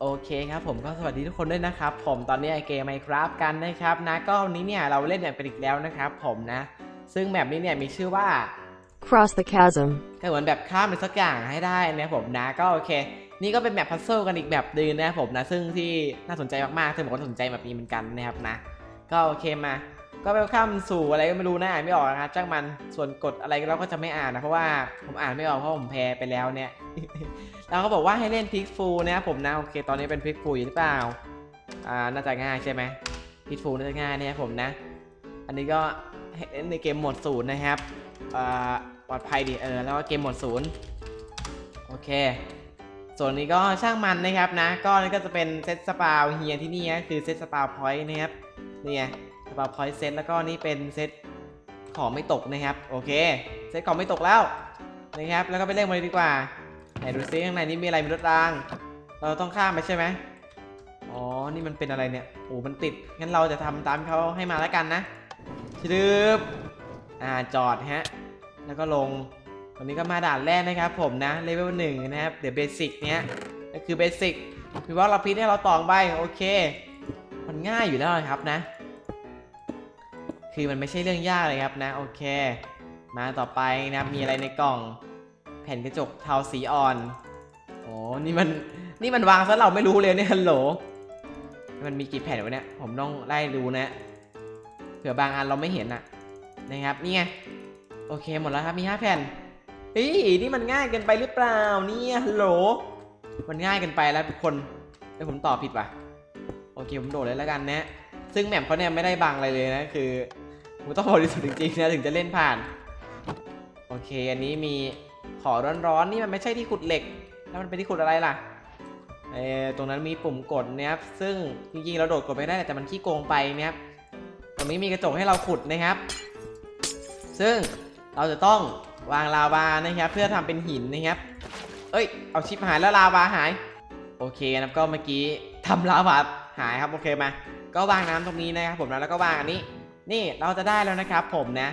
โอเคครับผมก็สวัสดีทุกคนด้วยนะครับ ผมตอนนี้ไอเกมไมครับกันนะครับนะก็วันนี้เนี่ยเราเล่นแบบเป็นอีกแล้วนะครับ ผมนะ ซึ่งแบบนี้เนี่ยมีชื่อว่า Cross the chasm. ก็เหมือนแบบข้ามไปสักอย่างให้ได้นะครับผมนะก็โอเค นี่ก็เป็นแบบพัซเซิลกันอีกแบบหนึงนะครับผมนะ ซึ่งที่น่าสนใจมากๆเธอบอกว่าสนใจแบบนี้เหมือนกันนะครับนะ ก็โอเคมา ก็ไปข้ามสู่อะไรก็ไม่รู้นะอ่านไม่ออกนะครับจ้างมันส่วนกฎอะไรเราก็จะไม่อ่านนะเพราะว่าผมอ่านไม่ออกเพราะผมแพ้ไปแล้วเนี่ยเราก็บอกว่าให้เล่นพิกฟูนะครับผมนะโอเค ตอนนี้เป็นพิกฟูอยู่หรือเปล่าอ่าน่าจะง่ายใช่ไหมพิกฟูน่าจะง่ายนะครับผมนะ อันนี้ก็เล่นในเกมหมดศูนย์นะครับอ่าปลอดภัยดีเออแล้วก็เกมหมดศูนย์โอเค ส่วนนี้ก็ช่างมันนะครับนะ ก็นี่ก็จะเป็นเซตสปาวเฮียที่นี่ก็คือเซตสปาวพอยต์นะครับนี่ไง สปาวพอยเซตแล้วก็นี่เป็นเซตของไม่ตกนะครับโอเคเซตของไม่ตกแล้วนะครับแล้วก็ไปเล่นมาเลยดีกว่าไหนดูซิข้างในนี้มีอะไรมีรถราง เราต้องข้ามไปใช่ไหมอ๋อนี่มันเป็นอะไรเนี่ยโอ้มันติดงั้นเราจะทำตามเขาให้มาแล้วกันนะชืบอ่าจอดฮะแล้วก็ลงวันนี้ก็มาด่านแรกนะครับผมนะเลเวลหนึ่งนะครับเดี๋ยวเบสิกเนี้ยก็คือเบสิกคือว่าเราพิดให้เราตองใบโอเค มันง่ายอยู่แล้วนะครับนะ คือมันไม่ใช่เรื่องยากเลยครับนะโอเค มาต่อไปนะมีอะไรในกล่อง แผ่นกระจกเทาสีอ่อนโอ้นี่มันนี่มันวางซะเราไม่รู้เลยเนี่ยฮัลโหลมันมีกี่แผ่นวะเนี่ยผมต้องไล่ดูนะเผื่อบางอันเราไม่เห็นอะนะครับนี่ไงโอเคหมดแล้วครับมีห้าแผ่นเฮ้ยนี่มันง่ายเกินไปหรือเปล่าเนี่ยฮัลโหลมันง่ายเกินไปแล้วทุกคนเดี๋ยวผมตอบผิดว่ะโอเคผมโดดเลยแล้วกันนะ ซึ่งแมปเขาเนี่ยไม่ได้บังอะไรเลยนะ คือ ผมต้องบริสุทธิ์จริงๆนะถึงจะเล่นผ่าน โอเค อันนี้มีขอร้อนๆนี่มันไม่ใช่ที่ขุดเหล็ก แล้วมันเป็นที่ขุดอะไรล่ะเออตรงนั้นมีปุ่มกดนะครับ ซึ่งจริงๆเราโดดกดไปได้แต่มันขี้โกงไปนะครับ ตรงนี้มีกระจกให้เราขุดนะครับ ซึ่งเราจะต้องวางลาวานะครับ เพื่อทำเป็นหินนะครับ เอ้ย เอาชิปหายแล้วลาวาหาย โอเคนะครับก็เมื่อกี้ทำลาวาหายครับโอเคมา ก็วางน้ำตรงนี้นะครับผมแล้วก็วางอันนี้ นี่เราจะได้แล้วนะครับผมนะ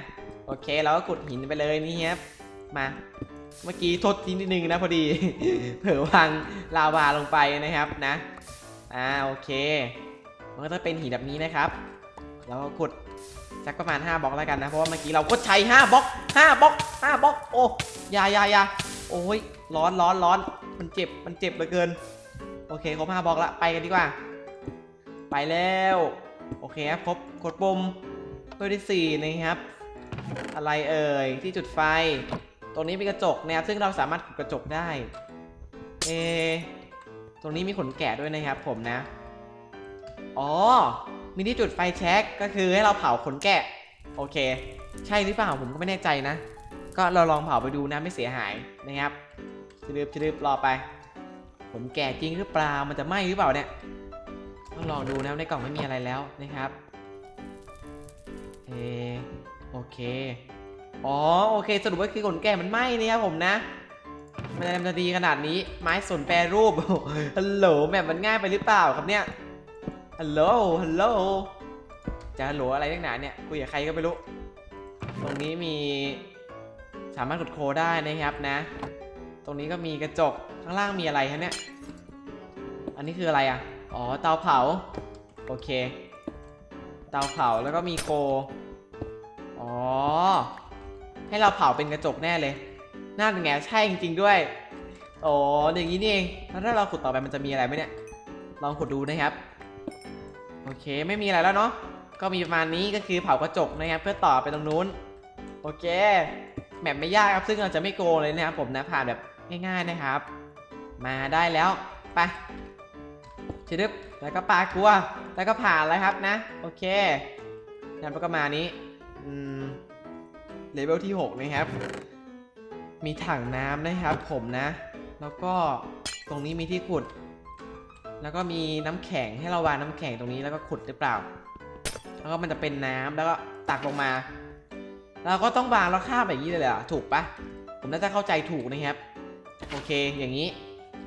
โอเคเราก็ขุดหินไปเลยนี่ครับมาเมื่อกี้ทษทีนิดนึงนะพอดี เผลอวางลาวาลงไปนะครับนะอ่าโอเคมันก็จะเป็นหินแบบนี้นะครับแล้วก็ขุดสักประมาณ 5บล็อกแล้วกันนะ เพราะว่าเมื่อกี้เราก็ใช้5บล็อก5บล็อก5บล็อกโอ้ยายายาโอ้ยร้อนร้อนร้อนมันเจ็บมันเจ็บเหลือเกิน โอเคครบ5บล็อกละไปกันดีกว่า ไปแล้ว โอเคครับครบกดปุ่ม ตัวที่ 4 นะครับ อะไรเอ่ยที่จุดไฟ ตรงนี้มีกระจกนะครับซึ่งเราสามารถขุดกระจกได้ เอ ตรงนี้มีขนแกะด้วยนะครับ ผมนะ อ๋อ มีที่จุดไฟแช็กก็คือให้เราเผาขนแกะ โอเค ใช่หรือเปล่าผมก็ไม่แน่ใจนะ ก็เราลองเผาไปดูนะไม่เสียหายนะครับชลืบชลืบรอไปขนแกะจริงหรือเปล่ามันจะไหม้หรือเปล่าเนี่ยต้องลองดูนะในกล่องไม่มีอะไรแล้วนะครับ โอเค อ๋อ โอเค สรุปว่าคือขนแกะมันไหม้นะครับผมนะ มันจะจะดีขนาดนี้ ไม้สนแปรรูป ฮัลโหลแบบมันง่ายไปหรือเปล่าครับเนี่ย ฮัลโหล ฮัลโหล จะฮัลโหลอะไรนักหนาเนี่ย คุยกับใครก็ไม่รู้ ตรงนี้มี สามารถกดโคได้นะครับนะ ตรงนี้ก็มีกระจก ข้างล่างมีอะไรคะเนี่ย อันนี้คืออะไรอะ อ๋อ เตาเผา โอเค เตาเผาแล้วก็มีโค อ๋อ ให้เราเผาเป็นกระจกแน่เลยน่าเป็นไงใช่จริงๆด้วยอ๋ออย่างนี้นี่เองแล้วถ้าเราขุดต่อไปมันจะมีอะไรไหมเนี่ย ลองขุดดูนะครับ โอเคไม่มีอะไรแล้วเนาะ ก็มีประมาณนี้ก็คือเผากระจกนะครับ เพื่อต่อไปตรงนู้น โอเคแมปไม่ยากครับ ซึ่งเราจะไม่โกงเลยนะครับผมนะผ่านแบบง่ายๆนะครับ มาได้แล้ว ไปชิดึบแล้วก็ปลากลัว แล้วก็ผ่านแล้วครับนะ โอเคงั้นก็มานี้ เลเวลที่ 6 นะครับ มีถังน้ำนะครับผมนะ แล้วก็ตรงนี้มีที่ขุด แล้วก็มีน้ำแข็งให้เราวางน้ำแข็งตรงนี้แล้วก็ขุดหรือเปล่า แล้วก็มันจะเป็นน้ำแล้วก็ตักลงมา เราก็ต้องวางแล้วข้ามแบบนี้เลยเหรอถูกปะผมน่าจะเข้าใจถูกนะครับ โอเคอย่างนี้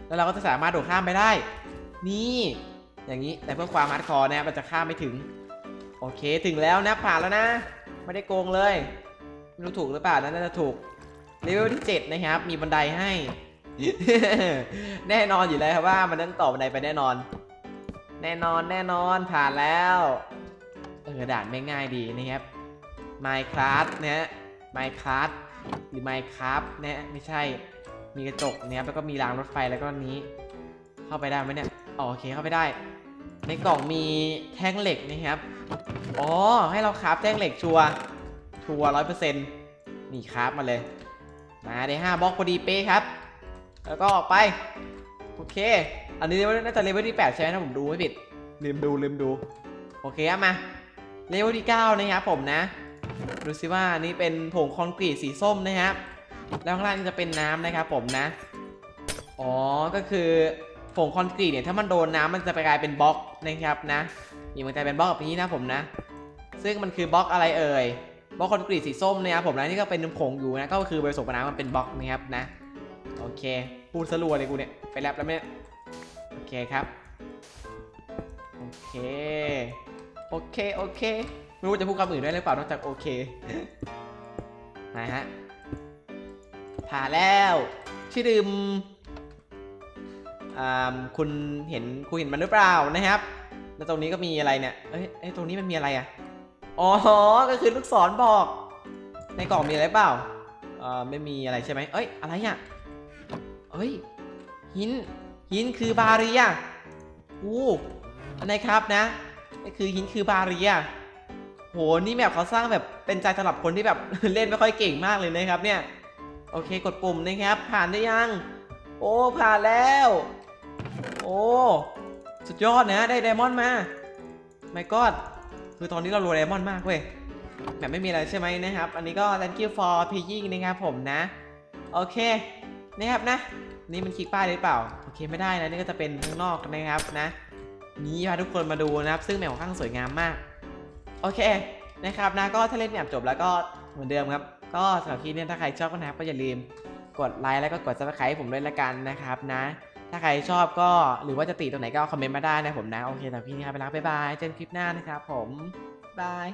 แล้วเราก็จะสามารถโดดข้ามไปได้ นี่อย่างนี้แต่เพื่อความฮาร์ดคอร์นะครับเราจะข้ามไม่ถึง โอเคถึงแล้วนะผ่านแล้วนะ ไม่ได้โกงเลยไม่รู้ถูกหรือเปล่านะน่าจะถูกเลเวลที่ 7 นะครับ มีบันไดให้ แน่นอนอยู่แล้วครับว่ามันต้องต่อบันไดไปแน่นอน แน่นอนแน่นอนผ่านแล้ว เออด่านไม่ง่ายดีนะครับ Minecraft นะฮะ Minecraft หรือ Minecraft นะฮะไม่ใช่มีกระจกนะครับแล้วก็มีรางรถไฟแล้วก็นี้ เข้าไปได้ไหมเนี่ยอ๋อโอเคเข้าไปได้ ในกล่องมีแท่งเหล็กนะครับ อ๋อ ให้เราคราฟแท่งเหล็กชัวร์ชัวร้อยเปอร์เซ็นต์นี่คราฟมาเลย มาได้ห้าบล็อกพอดีเป๊ะครับ แล้วก็ออกไป โอเค อันนี้น่าจะเลเวลที่8ใช่ไหมถ้าผมดูไม่ผิด ลืมดูลืมดู โอเคครับมา เลเวลที่9นะครับผมนะ ดูสิว่าอันนี้เป็นผงคอนกรีตสีส้มนะครับ แล้วข้างล่างจะเป็นน้ำนะครับผมนะ อ๋อ ก็คือ ผงคอนกรีตเนี่ยถ้ามันโดนน้ำมันจะไปกลายเป็นบล็อกนะครับนะนี่มันกลายเป็นบล็อกแบบนี้นะผมนะ ซึ่งมันคือบล็อกอะไรเอ่ยบล็อกคอนกรีตสีส้มนะครับผมนะนี่ก็เป็นผงอยู่นะก็คือผสมกับน้ำมันเป็นบล็อกนะครับนะโอเคพูดสรัวเลยกูเนี่ยไปแรปแล้วเนี่ยโอเคครับโอเคโอเคโอเคไม่รู้จะพูดคำอื่นได้หรือเปล่านอกจากโอเคนะฮะผ่านแล้วชื่อดื่ม คุณเห็นคุณเห็นมันหรือเปล่านะครับ แล้วตรงนี้ก็มีอะไรเนี่ยเอ้ยเอ้ยตรงนี้มันมีอะไรอะอ๋อก็คือลูกศรบอก ในกล่องมีอะไรเปล่าเอ่อไม่มีอะไรใช่ไหมเอ้ยอะไรอะเอ้ยหินหินคือบาเรียอู้อันไหนครับนะนี่คือหินคือบาเรียโหนี่แบบเขาสร้างแบบเป็นใจสำหรับคนที่แบบเล่นไม่ค่อยเก่งมากเลยนะครับเนี่ย โอเคกดปุ่มนะครับ ผ่านได้ยัง โอ้ผ่านแล้ว โอ้ สุดยอดนะได้ไดมอนด์มาไม่กอดคือตอนนี้เรารวยไดมอนด์มากเว้ยแบบไม่มีอะไรใช่ไหมนะครับ อันนี้ก็ thank you for paying นะครับผมนะ โอเคนะครับนะ นี่มันคลิกป้ายหรือเปล่า โอเคไม่ได้นะ นี่ก็จะเป็นข้างนอกนะครับนะ นี่พาทุกคนมาดูนะครับ ซึ่งแมวค่อนข้างสวยงามมาก โอเคนะครับนะก็ถ้าเล่นแบบจบแล้วก็เหมือนเดิมครับ ก็สำหรับคลิปนี้ถ้าใครชอบก็นะครับก็อย่าลืมกดไลค์แล้วก็กด subscribe ให้ผมด้วยละกันนะครับนะ ถ้าใครชอบก็หรือว่าจะติตรงไหนก็คอมเมนต์มาได้นะผมนะ โอเคสำหรับคลิปนี้ครับไปแล้วบ๊ายบาย เจอกันคลิปหน้านะครับผมบาย